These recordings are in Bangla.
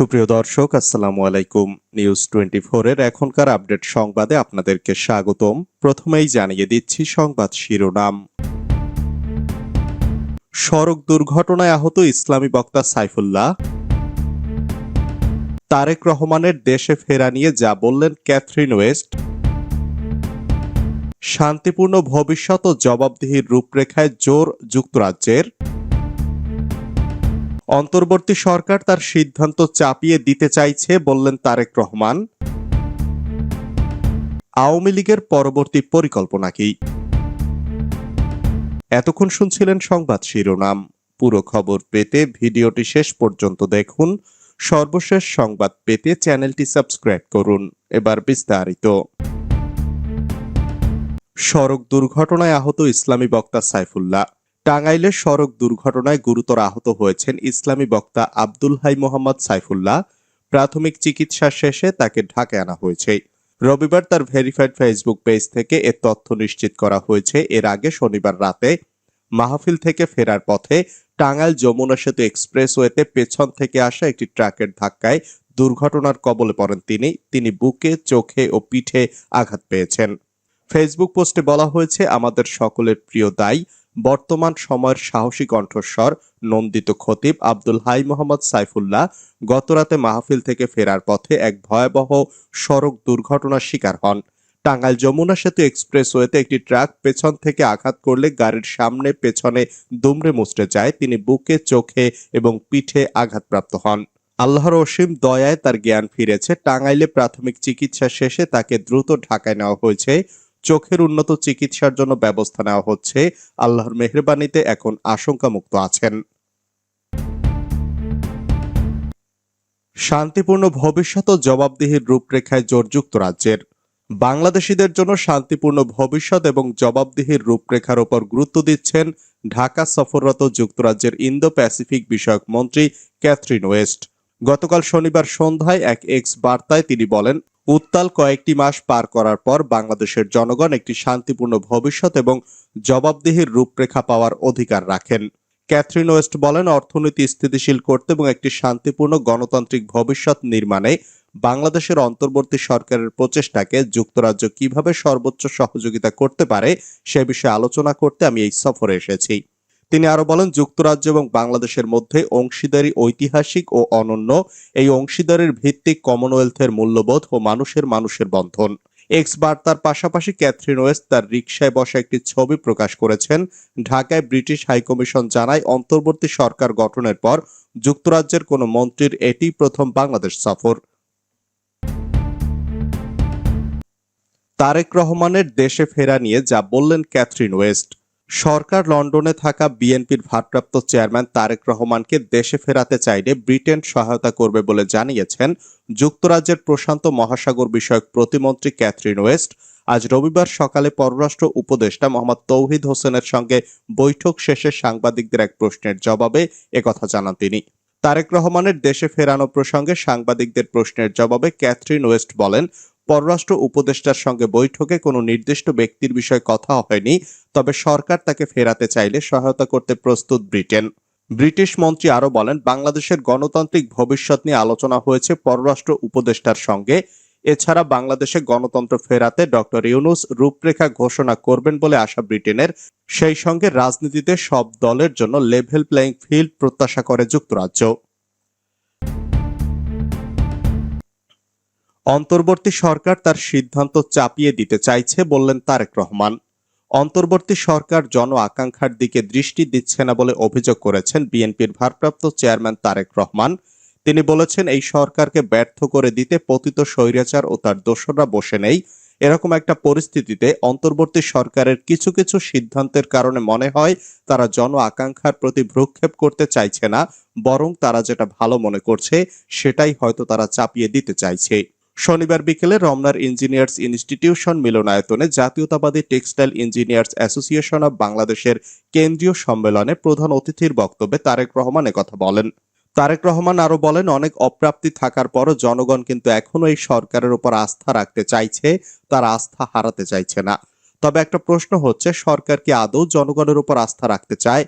সুপ্রিয় দর্শক, আসসালামু আলাইকুম। নিউজ টোয়েন্টি এর এখনকার আপডেট সংবাদে আপনাদেরকে স্বাগতম। প্রথমেই জানিয়ে দিচ্ছি সংবাদ শিরোনাম। সড়ক দুর্ঘটনায় আহত ইসলামী বক্তা সাইফুল্লাহ। তারেক রহমানের দেশে ফেরা নিয়ে যা বললেন ক্যাথরিন ওয়েস্ট। শান্তিপূর্ণ ভবিষ্যৎ ও জবাবদিহির রূপরেখায় জোর যুক্তরাজ্যের। অন্তর্বর্তী সরকার তার সিদ্ধান্ত চাপিয়ে দিতে চাইছে বললেন তারেক রহমান। আওয়ামী লীগের পরবর্তী পরিকল্পনা কি? এতক্ষণ শুনছিলেন সংবাদ শিরোনাম। পুরো খবর পেতে ভিডিওটি শেষ পর্যন্ত দেখুন। সর্বশেষ সংবাদ পেতে চ্যানেলটি সাবস্ক্রাইব করুন। এবার বিস্তারিত। সড়ক দুর্ঘটনায় আহত ইসলামী বক্তা সাইফুল্লাহ। টাঙ্গাইলের সড়ক দুর্ঘটনায় গুরুতর আহত হয়েছেন ইসলামী বক্তা আব্দুল হাই মোহাম্মদ সাইফুল্লাহ। প্রাথমিক চিকিৎসা শেষে তাকে ঢাকায় আনা হয়েছে। রবিবার তার ভেরিফাইড ফেসবুক পেজ থেকে এ তথ্য নিশ্চিত করা হয়েছে। এর আগে শনিবার রাতে মাহফিল থেকে ফেরার পথে টাঙ্গাইল যমুনা সেতু এক্সপ্রেসওয়েতে পেছন থেকে আসা একটি ট্রাকের ধাক্কায় দুর্ঘটনার কবলে পড়েন তিনি। তিনি বুকে, চোখে ও পিঠে আঘাত পেয়েছেন। ফেসবুক পোস্টে বলা হয়েছে, আমাদের সকলের প্রিয় দায়। বর্তমান সময়ের সাহসী কণ্ঠস্বর নন্দিত খতিব আব্দুল হাই মোহাম্মদ সাইফুল্লাহ গতরাতে মাহফিল থেকে ফেরার পথে এক ভয়াবহ সড়ক দুর্ঘটনার শিকার হন। টাঙ্গাইল যমুনা সেতু এক্সপ্রেসওয়েতে একটি ট্রাক পেছন থেকে আঘাত করলে গাড়ির সামনে পেছনে দুমড়ে মুচড়ে যায়। তিনি বুকে, চোখে এবং পিঠে আঘাতপ্রাপ্ত হন। আল্লাহর অসীম দয়ায় তার জ্ঞান ফিরেছে। টাঙ্গাইলে প্রাথমিক চিকিৎসা শেষে তাকে দ্রুত ঢাকায় নেওয়া হয়েছে। চোখের উন্নত চিকিৎসার জন্য ব্যবস্থা নেওয়া হচ্ছে। আল্লাহর মেহরবানিতে এখন আশঙ্কামুক্ত আছেন। শান্তিপূর্ণ ভবিষ্যৎ ও জবাবদিহির রূপরেখায় জোর যুক্তরাজ্যের বাংলাদেশিদের জন্য শান্তিপূর্ণ ভবিষ্যৎ এবং জবাবদিহির রূপরেখার ওপর গুরুত্ব দিচ্ছেন ঢাকা সফররত যুক্তরাজ্যের ইন্দো প্যাসিফিক বিষয়ক মন্ত্রী ক্যাথরিন ওয়েস্ট। গতকাল শনিবার সন্ধ্যায় এক এক্স বার্তায় তিনি বলেন, উত্তাল কয়েকটি মাস পার করার পর বাংলাদেশের জনগণ একটি শান্তিপূর্ণ ভবিষ্যৎ এবং জবাবদিহির রূপরেখা পাওয়ার অধিকার রাখেন। ক্যাথরিন ওয়েস্ট বলেন, অর্থনীতি স্থিতিশীল করতে এবং একটি শান্তিপূর্ণ গণতান্ত্রিক ভবিষ্যৎ নির্মাণে বাংলাদেশের অন্তর্বর্তী সরকারের প্রচেষ্টাকে যুক্তরাজ্য কীভাবে সর্বোচ্চ সহযোগিতা করতে পারে সে বিষয়ে আলোচনা করতে আমি এই সফরে এসেছি। তিনি আরও বলেন, যুক্তরাজ্য এবং বাংলাদেশের মধ্যে অংশীদারি ঐতিহাসিক ও অনন্য। এই অংশীদারের ভিত্তিক কমনওয়েলথের মূল্যবোধ ও মানুষের মানুষের বন্ধন। এক্স বার্তার পাশাপাশি ক্যাথরিন ওয়েস্ট তার রিকশায় বসা একটি ছবি প্রকাশ করেছেন। ঢাকায় ব্রিটিশ হাইকমিশন জানায়, অন্তর্বর্তী সরকার গঠনের পর যুক্তরাজ্যের কোনো মন্ত্রীর এটি প্রথম বাংলাদেশ সফর। তারেক রহমানের দেশে ফেরা নিয়ে যা বললেন ক্যাথরিন ওয়েস্ট। সরকার লন্ডনে থাকা বিএনপির ভারপ্রাপ্ত চেয়ারম্যান তারেক রহমানকে দেশে ফেরাতে চাইলে ব্রিটেন সহায়তা করবে বলে জানিয়েছেন যুক্তরাজ্যের প্রশান্ত মহাসাগর বিষয়ক প্রতিমন্ত্রী ক্যাথরিন ওয়েস্ট। আজ রবিবার সকালে পররাষ্ট্র উপদেষ্টা মোহাম্মদ তৌহিদ হোসেনের সঙ্গে বৈঠক শেষে সাংবাদিকদের এক প্রশ্নের জবাবে একথা জানান তিনি। তারেক রহমানের দেশে ফেরানো প্রসঙ্গে সাংবাদিকদের প্রশ্নের জবাবে ক্যাথরিন ওয়েস্ট বলেন পররাষ্ট্র উপদেষ্টার সঙ্গে বৈঠকে কোনো নির্দিষ্ট ব্যক্তির বিষয়ে কথা হয়নি, তবে সরকার তাকে ফেরাতে চাইলে সহায়তা করতে প্রস্তুত ব্রিটেন। ব্রিটিশ মন্ত্রী আরও বলেন, বাংলাদেশের গণতান্ত্রিক ভবিষ্যৎ নিয়ে আলোচনা হয়েছে পররাষ্ট্র উপদেষ্টার সঙ্গে। এছাড়া বাংলাদেশে গণতন্ত্র ফেরাতে ডক্টর ইউনুস রূপরেখা ঘোষণা করবেন বলে আশা ব্রিটেনের। সেই সঙ্গে রাজনীতিতে সব দলের জন্য লেভেল প্লেয়িং ফিল্ড প্রত্যাশা করে যুক্তরাজ্য। অন্তর্বর্তী সরকার তার সিদ্ধান্ত চাপিয়ে দিতে চাইছে বললেন তারেক রহমান। অন্তর্বর্তী সরকার জন আকাঙ্ক্ষার দিকে দৃষ্টি দিচ্ছে না বলে অভিযোগ করেছেন বিএনপির ভারপ্রাপ্ত চেয়ারম্যান তারেক রহমান। তিনি বলেছেন, এই সরকারকে ব্যর্থ করে দিতে পতিত স্বৈরাচার ও তার দোসররা বসে নেই। এরকম একটা পরিস্থিতিতে অন্তর্বর্তী সরকারের কিছু কিছু সিদ্ধান্তের কারণে মনে হয় তারা জন আকাঙ্ক্ষার প্রতি ভ্রুক্ষেপ করতে চাইছে না, বরং তারা যেটা ভালো মনে করছে সেটাই হয়তো তারা চাপিয়ে দিতে চাইছে। শনিবার বিকেলে রমনার ইঞ্জিনিয়ার্স ইনস্টিটিউশন মিলনায়তনে জাতীয়তাবাদী টেক্সটাইল ইঞ্জিনিয়ার্স অ্যাসোসিয়েশন অব বাংলাদেশের কেন্দ্রীয় সম্মেলনে প্রধান অতিথির বক্তব্যে তারেক রহমান কথা বলেন। তারেক রহমান আরও বলেন, অনেক অপ্রাপ্তি থাকার পরও জনগণ কিন্তু এখনও এই সরকারের উপর আস্থা রাখতে চাইছে, তার আস্থা হারাতে চাইছে না। তবে একটা প্রশ্ন হচ্ছে, সরকার কি আদৌ জনগণের উপর আস্থা রাখতে চায়?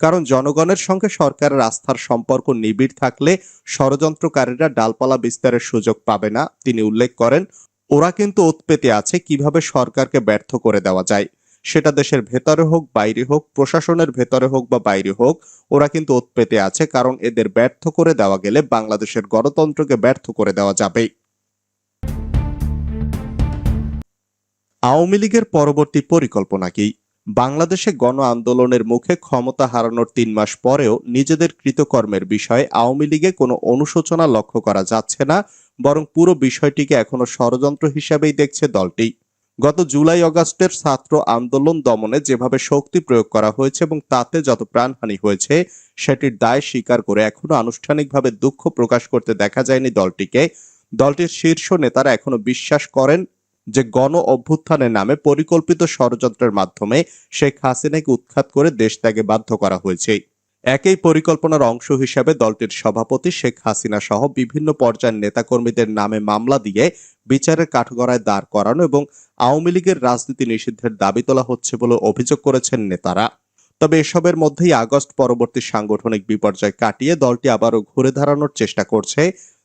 কারণ জনগণের সঙ্গে সরকারের আস্থার সম্পর্ক নিবিড় থাকলে ষড়যন্ত্রকারীরা ডালপালা বিস্তারের সুযোগ পাবে না, তিনি উল্লেখ করেন। ওরা কিন্তু উৎপেতে আছে কীভাবে সরকারকে ব্যর্থ করে দেওয়া যায়। সেটা দেশের ভেতরে হোক, বাইরে হোক, প্রশাসনের ভেতরে হোক বা বাইরে হোক, ওরা কিন্তু উৎপেতে আছে কারণ এদের ব্যর্থ করে দেওয়া গেলে বাংলাদেশের গণতন্ত্রকে ব্যর্থ করে দেওয়া যাবে আওয়ামী লীগের পরবর্তী পরিকল্পনা কি? বাংলাদেশে গণ আন্দোলনের মুখে ক্ষমতা হারানোর তিন মাস পরেও নিজেদের কৃতকর্মের বিষয়ে আওয়ামী লীগে কোনো অনুশোচনা লক্ষ্য করা যাচ্ছে না, বরং পুরো বিষয়টিকে এখনও ষড়যন্ত্র হিসাবেই দেখছে দলটি। গত জুলাই অগাস্টের ছাত্র আন্দোলন দমনে যেভাবে শক্তি প্রয়োগ করা হয়েছে এবং তাতে যত প্রাণহানি হয়েছে, সেটির দায় স্বীকার করে এখনও আনুষ্ঠানিকভাবে দুঃখ প্রকাশ করতে দেখা যায়নি দলটিকে। দলটির শীর্ষ নেতারা এখনও বিশ্বাস করেন যে গণ অভ্যুত্থানের নামে পরিকল্পিত ষড়যন্ত্রের মাধ্যমে শেখ হাসিনাকে উৎখাত করে দেশ ত্যাগে বাধ্য করা হয়েছে। একই পরিকল্পনার অংশ হিসাবে দলটির সভাপতি শেখ হাসিনা সহ বিভিন্ন পর্যায়ের নেতাকর্মীদের নামে মামলা দিয়ে বিচারের কাঠগড়ায় দাঁড় করানো এবং আওয়ামী লীগের রাজনীতি নিষিদ্ধের দাবি তোলা হচ্ছে বলে অভিযোগ করেছেন নেতারা। তবে এসবের মধ্যেই আগস্ট পরবর্তী সাংগঠনিক বিপর্যয় কাটিয়ে দলটি আবারও ঘুরে দাঁড়ানোর চেষ্টা করছে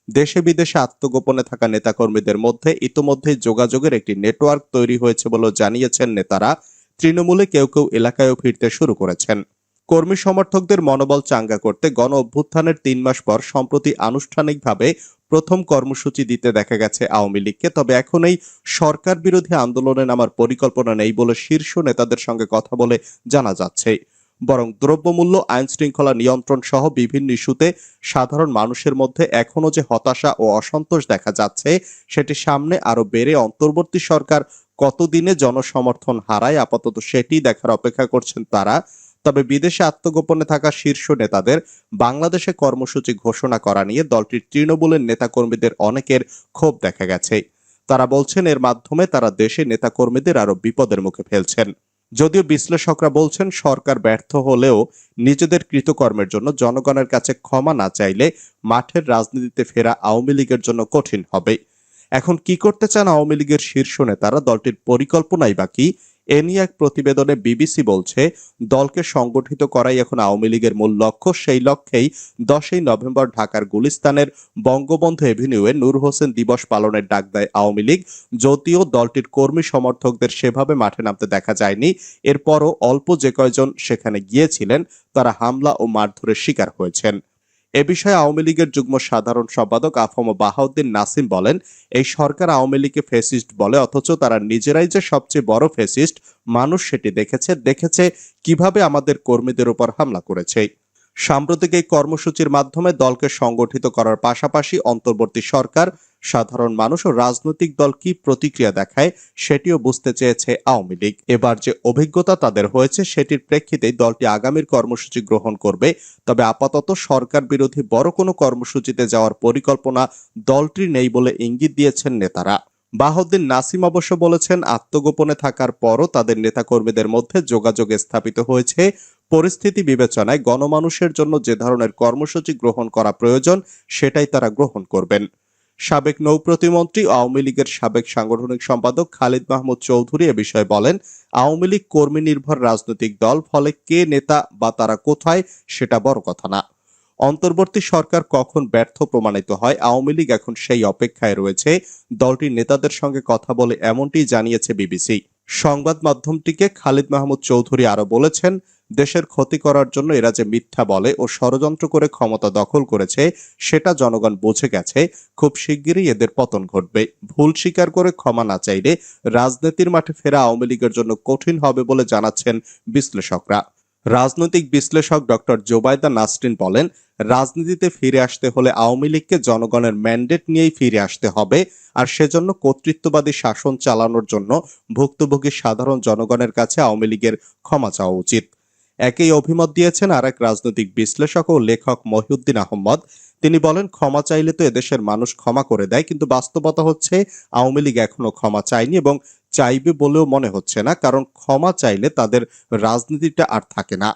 দেশে বিদেশে আত্মগোপনে থাকা নেতাকর্মীদের মধ্যে ইতোমধ্যে যোগাযোগের একটি নেটওয়ার্ক তৈরি হয়েছে বলে জানিয়েছেন নেতারা। তৃণমূলে কেউ কেউ এলাকায়ও ফিরতে শুরু করেছেন। কর্মী সমর্থকদের মনোবল চাঙ্গা করতে গণ অভ্যুত্থানের তিন মাস পর সম্প্রতি আনুষ্ঠানিকভাবে প্রথম কর্মসূচি দিতে দেখা গেছে আওয়ামী লীগকে। তবে এখন এই সরকার বিরোধী আন্দোলনে নামার পরিকল্পনা নেই বলে শীর্ষ নেতাদের সঙ্গে কথা বলে জানা যাচ্ছে। বরং দ্রব্যমূল্য আইন শৃঙ্খলা নিয়ন্ত্রণ সহ বিভিন্ন ইস্যুতে সাধারণ মানুষের মধ্যে এখনও যে হতাশা ও অসন্তোষ দেখা যাচ্ছে, সেটি সামনে আরও বেড়ে অন্তর্বর্তী সরকার কতদিনে জনসমর্থন হারায় আপাতত সেটি দেখার অপেক্ষা করছেন তারা। তবে বিদেশে আত্মগোপনে থাকা শীর্ষ নেতাদের বাংলাদেশে কর্মসূচি ঘোষণা করা নিয়ে দলটির তৃণমূলের নেতাকর্মীদের অনেকের ক্ষোভ দেখা গেছে। তারা বলছেন, এর মাধ্যমে তারা দেশে নেতাকর্মীদের আরও বিপদের মুখে ফেলছেন। যদিও বিশ্লেষকরা বলছেন, সরকার ব্যর্থ হলেও নিজেদের কৃতকর্মের জন্য জনগণের কাছে ক্ষমা না চাইলে মাঠের রাজনীতিতে ফেরা আওয়ামী লীগের জন্য কঠিন হবে। এখন কি করতে চান আওয়ামী লীগের শীর্ষ নেতারা? দলটির পরিকল্পনাই বা কি? এ নিয়ে এক প্রতিবেদনে বিবিসি বলছে, দলকে সংগঠিত করাই এখন আওয়ামী লীগের মূল লক্ষ্য। সেই লক্ষ্যেই দশই নভেম্বর ঢাকার গুলিস্তানের বঙ্গবন্ধু এভিনিউয়ে নূর হোসেন দিবস পালনের ডাক দেয় আওয়ামী লীগ। যদিও দলটির কর্মী সমর্থকদের সেভাবে মাঠে নামতে দেখা যায়নি, এরপরও অল্প যে কয়জন সেখানে গিয়েছিলেন, তারা হামলা ও মারধরের শিকার হয়েছেন। এ বিষয়ে আওয়ামী লীগের যুগ্ম সাধারণ সম্পাদক আফম বাহাউদ্দিন নাসিম বলেন, এই সরকার আওয়ামী লীগকে ফেসিস্ট বলে, অথচ তারা নিজেরাই যে সবচেয়ে বড় ফেসিস্ট, মানুষ সেটি দেখেছে দেখেছে কীভাবে আমাদের কর্মীদের উপর হামলা করেছে। সাম্প্রতিক এই কর্মসূচির মাধ্যমে দলকে সংগঠিত করার পাশাপাশি অন্তর্বর্তী সরকার সাধারণ মানুষ ও রাজনৈতিক দল কি প্রতিক্রিয়া দেখায় সেটিও বুঝতে চেয়েছে আওয়ামী লীগ। এবার যে অভিজ্ঞতা তাদের হয়েছে, সেটির প্রেক্ষিতেই দলটি আগামীর কর্মসূচি গ্রহণ করবে। তবে আপাতত সরকার বিরোধী বড় কোনো কর্মসূচিতে যাওয়ার পরিকল্পনা দলটির নেই বলে ইঙ্গিত দিয়েছেন নেতারা। বাহদ্দিন নাসিম অবশ্য বলেছেন, আত্মগোপনে থাকার পরও তাদের নেতাকর্মীদের মধ্যে যোগাযোগ স্থাপিত হয়েছে। পরিস্থিতি বিবেচনায় গণমানুষের জন্য যে ধরনের কর্মসূচি গ্রহণ করা প্রয়োজন, সেটাই তারা গ্রহণ করবেন। সাবেক নৌ প্রতিমন্ত্রী আওয়ামী লীগের সাবেক সাংগঠনিক সম্পাদক খালিদ মাহমুদ চৌধুরী এ বিষয়ে বলেন, আওয়ামী লীগ কর্মী নির্ভর রাজনৈতিক দল, ফলে কে নেতা বা তারা কোথায় সেটা বড় কথা না। অন্তর্বর্তী সরকার কখন ব্যর্থ প্রমাণিত হয়, আওয়ামী লীগ এখন সেই অপেক্ষায় রয়েছে। দলটির নেতাদের সঙ্গে কথা বলে এমনটি জানিয়েছে বিবিসি। সংবাদ মাধ্যমটিকে খালিদ মাহমুদ চৌধুরী আরও বলেছেন দেশের ক্ষতি করার জন্য এরা যে মিথ্যা বলে ও ষড়যন্ত্র করে ক্ষমতা দখল করেছে, সেটা জনগণ বুঝে গেছে। খুব শিগগিরই এদের পতন ঘটবে। ভুল স্বীকার করে ক্ষমা না চাইলে রাজনীতির মাঠে ফেরা আওয়ামী লীগের জন্য কঠিন হবে বলে জানাচ্ছেন বিশ্লেষকরা। রাজনৈতিক বিশ্লেষক ডক্টর জোবায়দা নাসরিন বলেন, রাজনীতিতে ফিরে আসতে হলে আওয়ামী লীগকে জনগণের ম্যান্ডেট নিয়েই ফিরে আসতে হবে আর সেজন্য কর্তৃত্ববাদী শাসন চালানোর জন্য ভুক্তভোগী সাধারণ জনগণের কাছে আওয়ামী লীগের ক্ষমা চাওয়া উচিত। একই অভিমত দিয়েছেন আর এক রাজনৈতিক বিশ্লেষক ও লেখক মহিউদ্দিন আহমদ। তিনি বলেন, ক্ষমা চাইলে তো এদেশের মানুষ ক্ষমা করে দেয়, কিন্তু বাস্তবতা হচ্ছে আওয়ামী লীগ এখনও ক্ষমা চায়নি এবং চাইবে বলেও মনে হচ্ছে না, কারণ ক্ষমা চাইলে তাদের রাজনীতিটা আর থাকে না।